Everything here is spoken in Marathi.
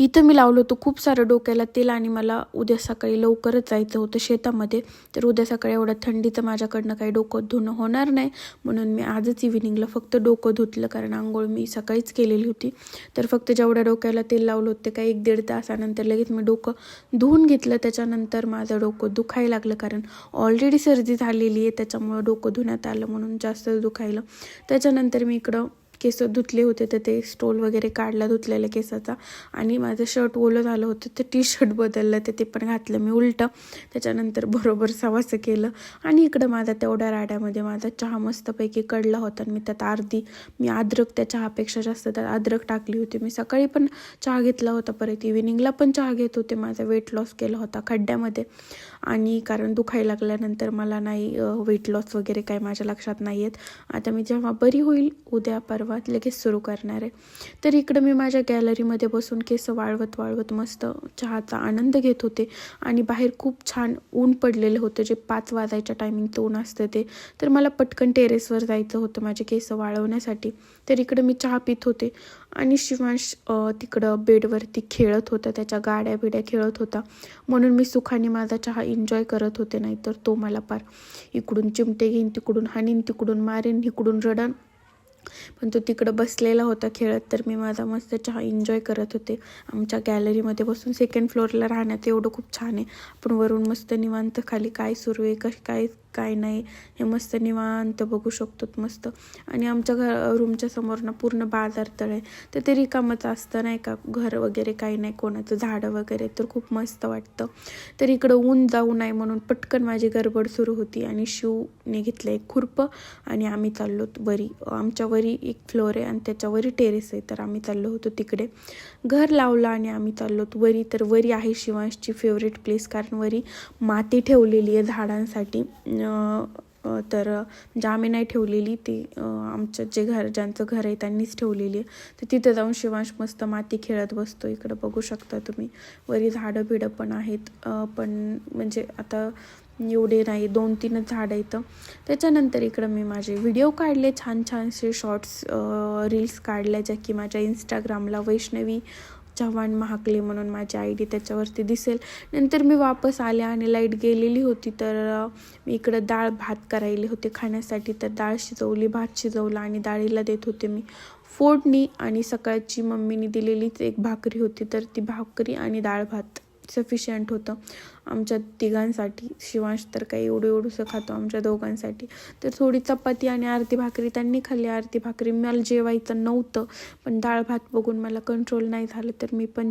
इथं मी लावलं होतं खूप सारं डोक्याला तेल आणि मला उद्या सकाळी लवकरच जायचं होतं शेतामध्ये. तर उद्या सकाळी एवढ्या थंडीचं माझ्याकडनं काही डोकं धुणं होणार नाही. म्हणून मी आजच इव्हिनिंगला फक्त डोकं धुतलं कारण आंघोळ मी सकाळीच केलेली होती. तर फक्त जेवढ्या डोक्याला तेल लावलं होतं काही एक दीड तासानंतर लगेच मी डोकं धुवून घेतलं. त्याच्यानंतर माझं डोकं दुखायला लागलं कारण ऑलरेडी सर्दी झालेली आहे त्याच्यामुळं डोकं धुण्यात आलं म्हणून जास्त दुखायलं. त्याच्यानंतर मी इकडं केस धुतले होते तर ते स्टोल वगैरे काढला धुतलेल्या केसाचा. आणि माझं शर्ट ओलं झालं होतं तर टी शर्ट बदललं तर ते पण घातलं मी उलटं. त्याच्यानंतर बरोबर सवासं केलं. आणि इकडं माझा तेवढ्या राड्यामध्ये माझा चहा मस्तपैकी कडला होता आणि मी त्यात अर्धी मी अद्रक त्या चहापेक्षा जास्त त्यात अद्रक टाकली होती. मी सकाळी पण चहा घेतला होता परत इव्हिनिंगला पण चहा घेत होते. माझा वेट लॉस केला होता खड्ड्यामध्ये. आणि कारण दुखायला लागल्यानंतर मला नाही वेट लॉस वगैरे काय माझ्या लक्षात नाही आहेत आता मी जेव्हा बरी होईल उद्या परवा लगेच सुरू करणार आहे. तर इकडं मी माझ्या गॅलरीमध्ये बसून केस वाळवत वाळवत मस्त चहाचा आनंद घेत होते. आणि बाहेर खूप छान ऊन पडलेलं होतं जे पाच वाजायच्या टायमिंगचं ऊन असतं ते. तर मला पटकन टेरेसवर जायचं होतं माझे केस वाळवण्यासाठी. तर इकडं मी चहा पित होते. आणि शिवांश तिकडं बेडवरती खेळत होता त्याच्या गाड्या बिड्या खेळत होता. म्हणून मी सुखाने माझा चहा एन्जॉय करत होते नाहीतर तो मला पार इकडून चिमटे घेईन तिकडून हाणीन तिकडून मारेन इकडून रडन. पण तो तिकडं बसलेला होता खेळत तर मी माझा मस्त चहा एन्जॉय करत होते. आमच्या गॅलरीमध्ये बसून सेकंड फ्लोअरला राहण्यात एवढं खूप छान आहे. आपण वरून मस्त निवांत खाली काय सुरू आहे कश काय काय नाही हे मस्त निवांत बघू शकतो मस्त. आणि आमच्या घर रूमच्या समोर ना पूर्ण बाजार तळ आहे. तर ते रिकामच असतं नाही का? घर वगैरे काही नाही कोणाचं झाडं वगैरे तर खूप मस्त वाटतं. तर इकडं ऊन जाऊ नये म्हणून पटकन माझी गडबड सुरू होती आणि शिवने घेतलं एक खुरपं आणि आम्ही चाललो वरी. आमच्या वरी एक फ्लोअर आहे आणि त्याच्यावरी टेरेस आहे. तर आम्ही चाललो होतो तिकडे. घर लावलं आणि आम्ही चाललो वरी. तर वरी आहे शिवांशची फेवरेट प्लेस कारण वरी माती ठेवलेली आहे झाडांसाठी. तर म्हणजे आम्ही नाही ठेवलेली ती आमच्या आमचं जे घर ज्यांचं घर आहे त्यांनीच ठेवलेली आहे. तर तिथं जाऊन शिवांश मस्त माती खेळत बसतो. इकडं बघू शकता तुम्ही. वरी झाडं बिडं पण आहेत. पण म्हणजे आता एवढे नाही. दोन तीनच झाडं येतं त्याच्यानंतर इकडं मी माझे व्हिडिओ काढले. छान छानसे शॉर्ट्स रील्स काढल्या ज्या की माझ्या इंस्टाग्रामला वैष्णवी चव्हाण महाकले म्हणून माझी आय डी त्याच्यावरती दिसेल. नंतर मी वापस आले आणि लाइट गेलेली होती तर मी इकडं डाळ भात करायले होते खाण्यासाठी. तर डाळ शिजवली भात शिजवला आणि डाळीला देत होते मी फोडणी आणि सकाळची मम्मीने दिलेलीच एक भाकरी होती तर ती भाकरी आणि डाळ भात. सफिशियंट होतं. आमच्या तिघांसाठी शिवांश तर काही एवढं एवढंसं खातो आमच्या दोघांसाठी. तर थोडी चपाती आणि आरती भाकरी त्यांनी खाल्ली. आरती भाकरी मला जेवायचं नव्हतं पण डाळ भात बघून मला कंट्रोल नाही झालं तर मी पण